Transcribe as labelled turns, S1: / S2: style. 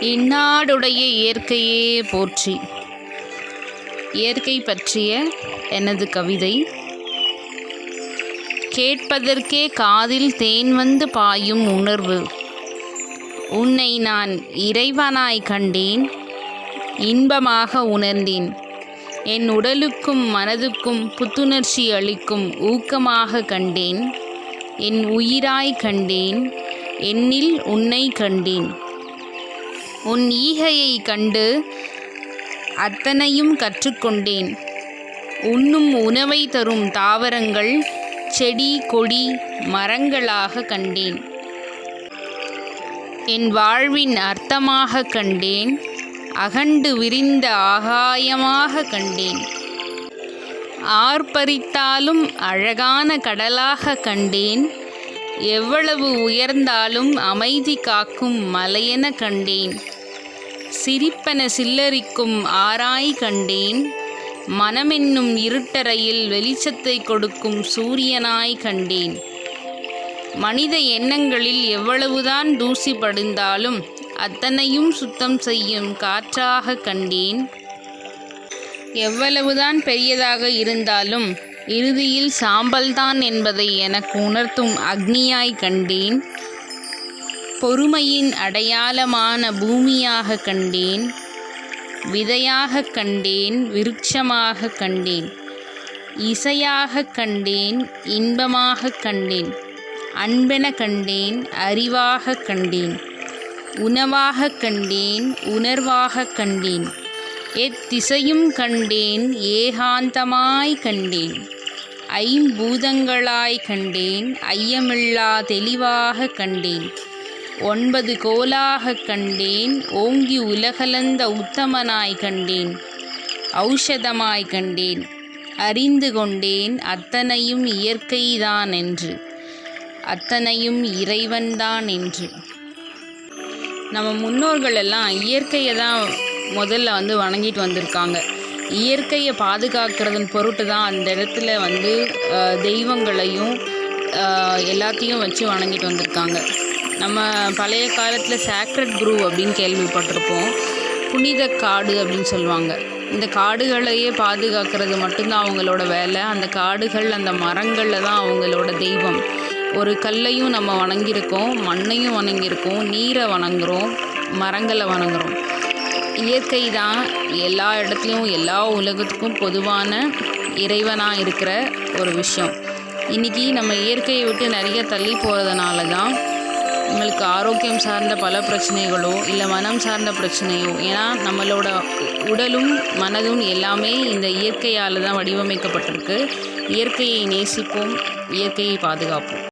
S1: இந்நாடுடைய இயற்கையே போற்றி. இயற்கை பற்றிய எனது கவிதை. கேட்பதற்கே காதில் தேன் வந்து பாயும் உணர்வு. உன்னை நான் இறைவனாய் கண்டேன் இன்பமாக உணர்ந்தேன். என் உடலுக்கும் மனதுக்கும் புத்துணர்ச்சி அளிக்கும் ஊக்கமாக கண்டேன் என் உயிராய் கண்டேன் என்னில் உன்னை கண்டேன். உன் ஈகையை கண்டு அத்தனையும் கற்றுக்கொண்டேன். உண்ணும் உணவை தரும் தாவரங்கள் செடி கொடி மரங்களாக கண்டேன். என் வாழ்வின் அர்த்தமாக கண்டேன். அகண்டு விரிந்த ஆகாயமாக கண்டேன். ஆர்ப்பரித்தாலும் அழகான கடலாக கண்டேன். எவ்வளவு உயர்ந்தாலும் அமைதி காக்கும் மலையென கண்டேன். சிரிப்பென சில்லரிக்கும் ஆராய் கண்டேன். மனமென்னும் இருட்டறையில் வெளிச்சத்தை கொடுக்கும் சூரியனாய் கண்டேன். மனித எண்ணங்களில் எவ்வளவுதான் தூசி படிந்தாலும் அத்தனையும் சுத்தம் செய்யும் காற்றாக கண்டேன். எவ்வளவுதான் பெரியதாக இருந்தாலும் இறுதியில் சாம்பல்தான் என்பதை எனக்கு உணர்த்தும் அக்னியாய் கண்டேன். பொறுமையின் அடையாளமான பூமியாக கண்டேன். விதையாக கண்டேன் விருட்சமாக கண்டேன். இசையாக கண்டேன் இன்பமாக கண்டேன். அன்பென கண்டேன் அறிவாக கண்டேன். உணவாக கண்டேன் உணர்வாக கண்டேன். எத்திசையும் கண்டேன் ஏகாந்தமாய் கண்டேன். ஐம்பூதங்களாய் கண்டேன் ஐயமில்லா தெளிவாக கண்டேன். ஒன்பது கோலாக கண்டேன் ஓங்கி உலகலந்த உத்தமனாய் கண்டேன். ஔஷதமாய் கண்டேன். அறிந்து கொண்டேன் அத்தனையும் இயற்கைதான் என்று அத்தனையும் இறைவன்தான் என்று நம்ம முன்னோர்கள் எல்லாம் இயற்கையை தான் முதல்ல வந்து வணங்கிட்டு வந்திருக்காங்க. இயற்கையை பாதுகாக்கிறதன் பொருட்டு தான் அந்த இடத்துல வந்து தெய்வங்களையும் எல்லாத்தையும் வச்சு வணங்கிட்டு வந்திருக்காங்க. நம்ம பழைய காலத்தில் சேக்ரட் குரு அப்படின்னு கேள்விப்பட்டிருப்போம். புனித காடு அப்படின்னு சொல்லுவாங்க. இந்த காடுகளையே பாதுகாக்கிறது மட்டும்தான் அவங்களோட வேலை. அந்த காடுகள் அந்த மரங்களில் தான் அவங்களோட தெய்வம். ஒரு கல்லையும் நம்ம வணங்கியிருக்கோம் மண்ணையும் வணங்கியிருக்கோம் நீரை வணங்குகிறோம் மரங்களை வணங்குகிறோம் இயற்கை தான் எல்லா இடத்துலையும் எல்லா உலகத்துக்கும் பொதுவான இறைவனாக இருக்கிற ஒரு விஷயம். இன்றைக்கி நம்ம இயற்கையை விட்டு நிறைய தள்ளி போகிறதுனால தான் நம்மளுக்கு ஆரோக்கியம் சார்ந்த பல பிரச்சனைகளோ இல்லை மனம் சார்ந்த பிரச்சனையோ ஏன்னா நம்மளோட உடலும் மனதும் எல்லாமே இந்த இயற்கையால் தான் வடிவமைக்கப்பட்டிருக்கு. இயற்கையை நேசிப்போம் இயற்கையை பாதுகாப்போம்.